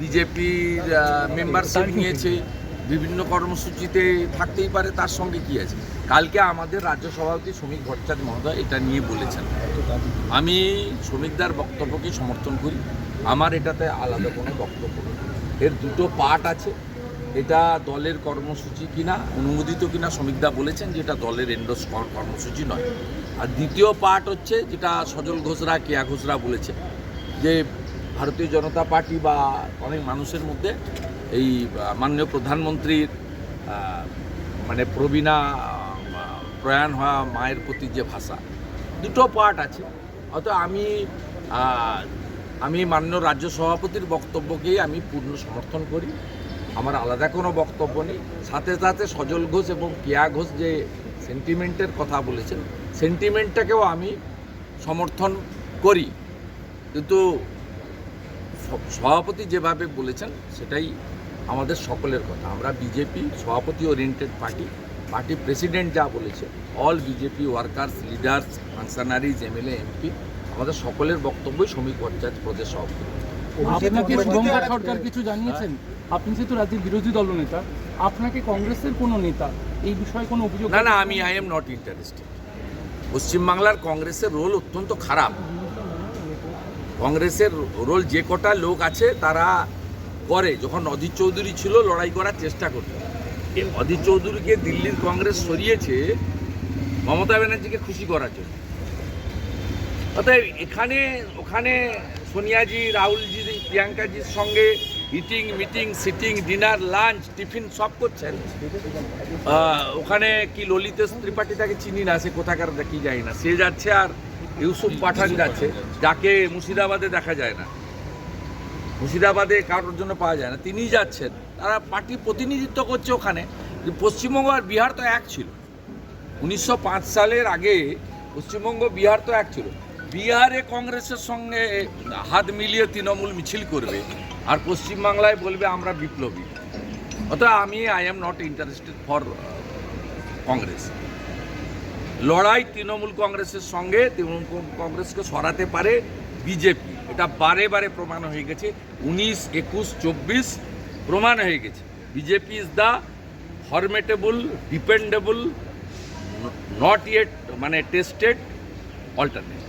বিজেপির মেম্বারশিপ নিয়েছে, বিভিন্ন কর্মসূচিতে থাকতেই পারে, তার সঙ্গে কি আছে? কালকে আমাদের রাজ্য সভাপতি শ্রমিক ভট্টাচার্য মহোদয় এটা নিয়ে বলেছেন। আমি শ্রমিকদার বক্তব্যকে সমর্থন করি, আমার এটাতে আলাদা কোনো বক্তব্য এর দুটো পার্ট আছে, এটা দলের কর্মসূচি কিনা, অনুমোদিত কিনা, শ্রমিকদা বলেছেন যে এটা দলের এন্ডোস কর্মসূচি নয়। আর দ্বিতীয় পার্ট হচ্ছে, যেটা সজল ঘোষরা, কেয়া ঘোষরা বলেছে যে ভারতীয় জনতা পার্টি বা অনেক মানুষের মধ্যে এই মাননীয় প্রধানমন্ত্রীর মানে প্রবীণা প্রয়াণ হওয়া মায়ের প্রতি যে ভাষা, দুটো পার্ট আছে। অত আমি আমি মাননীয় রাজ্য সভাপতির বক্তব্যকেই আমি পূর্ণ সমর্থন করি। আমার আলাদা কোনো বক্তব্য নেই। সাথে সাথে সজল ঘোষ এবং কেয়া ঘোষ যে সেন্টিমেন্টের কথা বলেছেন সেন্টিমেন্টটাকেও আমি সমর্থন করি। কিন্তু সভাপতি যেভাবে বলেছেন সেটাই আমাদের সকলের কথা। আমরা বিজেপি সভাপতি ওরিয়েন্টেড পার্টি পার্টি প্রেসিডেন্ট যা বলেছে all BJP workers leaders functionaries MLA MP আমাদের সকলের বক্তব্যই শ্রমিক পঞ্চায়েত প্রদেশ সভাপতি। আপনাকে শুভঙ্কর সরকার কিছু জানিয়েছেন? আপনি যেহেতু রাজ্যের বিরোধী দলনেতা আপনাকে কংগ্রেসের কোনো নেতা এই বিষয়ে কোনো অভিযোগ না না আমি আই এম নট ইন্টারেস্টেড পশ্চিমবাংলার কংগ্রেসের রোল অত্যন্ত খারাপ। কংগ্রেসের রোল যে কটা লোক আছে, তারা করে। যখন অধীর চৌধুরী ছিল, লড়াই করার চেষ্টা করত। অধীর চৌধুরীকে দিল্লির কংগ্রেস সরিয়েছে মমতা ব্যানার্জিকে খুশি করার জন্য। অতএব এখানে, ওখানে সোনিয়াজি, রাহুলজি, প্রিয়াঙ্কাজির সঙ্গে eating meeting sitting dinner lunch tiffin সব করছেন। ওখানে কি ললিতেশ ত্রিপাঠী তাকে চিনি না? সে কোথাকার, কি যায় না। সে যাচ্ছে আর ইউসুফ পাঠান যাচ্ছে, যাকে মুর্শিদাবাদে দেখা যায় না। মুর্শিদাবাদে কারোর জন্য পাওয়া যায় না। তিনি যাচ্ছেন। তারা পার্টি প্রতিনিধিত্ব করছে ওখানে। পশ্চিমবঙ্গ আর বিহার তো এক ছিল। উনিশশো পাঁচ সালের আগে পশ্চিমবঙ্গ, বিহার তো এক ছিল। বিহারে কংগ্রেসের সঙ্গে হাত মিলিয়ে তৃণমূল মিছিল করবে আর পশ্চিমবাংলায় বলবে, আমরা বিপ্লবী। অতএব আমি I am not interested for Congress. লড়াই তৃণমূল কংগ্রেসের সঙ্গে, তৃণমূল কংগ্রেসকে সরাতে পারে বিজেপি। এটা বারে বারে প্রমাণ হয়ে গেছে। উনিশ, একুশ, চব্বিশ প্রমাণ হয়ে গেছে। BJP is the formidable dependable not yet মানে টেস্টেড অল্টারনেট